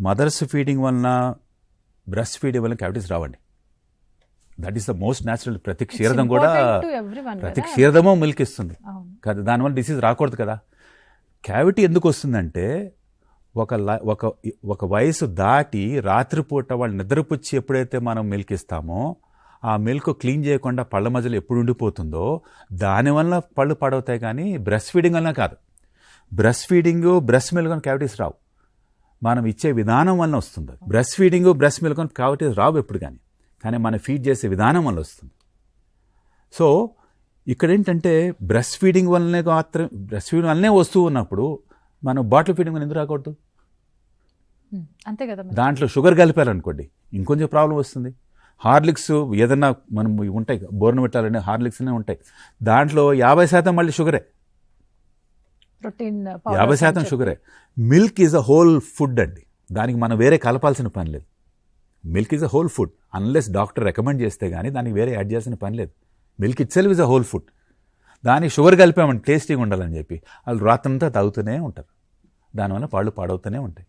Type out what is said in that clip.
Mothers feeding వలన breast feeding వలన cavities రావండి. That is the most natural ప్రతి క్షీరదం కూడా ప్రతి క్షీరదము మిల్క్ ఇస్తుంది కదా దానివల్ల డిసీజ్ రాకూడదు కదా. క్యావిటీ ఎందుకు వస్తుందంటే ఒక ల- ఒక ఒక వయసు దాటి రాత్రిపూట వాళ్ళు నిద్రపుచ్చి ఎప్పుడైతే మనం మిల్క్ ఇస్తామో ఆ మిల్క్ క్లీన్ చేయకుండా పళ్ళ మధ్యలో ఎప్పుడు ఉండిపోతుందో దానివల్ల పళ్ళు పడవుతాయి కానీ బ్రెస్ట్ ఫీడింగ్ వలన కాదు. బ్రెస్ట్ ఫీడింగ్ బ్రెస్ట్ మిల్క్ అని క్యావిటీస్ రావు. మనం ఇచ్చే విధానం వల్ల వస్తుంది. Breast feeding breast milk cavities రావు ఎప్పుడు కానీ. కానీ మనం ఫీడ్ చేసే విధానం వల్ల వస్తుంది. సో ఇక్కడ ఏంటంటే బ్రెస్ట్ ఫీడింగ్ వల్లనే మాత్రం బ్రెస్ట్ ఫీడింగ్ వల్లనే వస్తూ ఉన్నప్పుడు మనం బాటిల్ ఫీడింగ్ ఎందుకు రాకూడదు? అంతే కదా. దాంట్లో షుగర్ కలిపారనుకోండి ఇంకొంచెం ప్రాబ్లం వస్తుంది. హార్లిక్స్ ఏదన్నా మనం ఉంటాయి బోర్న పెట్టాలని హార్లిక్స్నే ఉంటాయి. దాంట్లో యాభై శాతం మళ్ళీ షుగరే. ప్రోటీన్ యాభై శాతం షుగరే. Milk is a whole food అండి. దానికి మనం వేరే కలపాల్సిన పని లేదు. Milk is a whole food. Unless doctor recommend చేస్తే కానీ దానికి వేరే యాడ్ చేయాల్సిన పని లేదు. Milk itself is a whole food. దానికి షుగర్ కలిపామంటే టేస్టీగా ఉండాలని చెప్పి వాళ్ళు రాత్రంతా తాగుతూనే ఉంటారు. దానివల్ల పాళ్ళు పాడవుతూనే ఉంటాయి.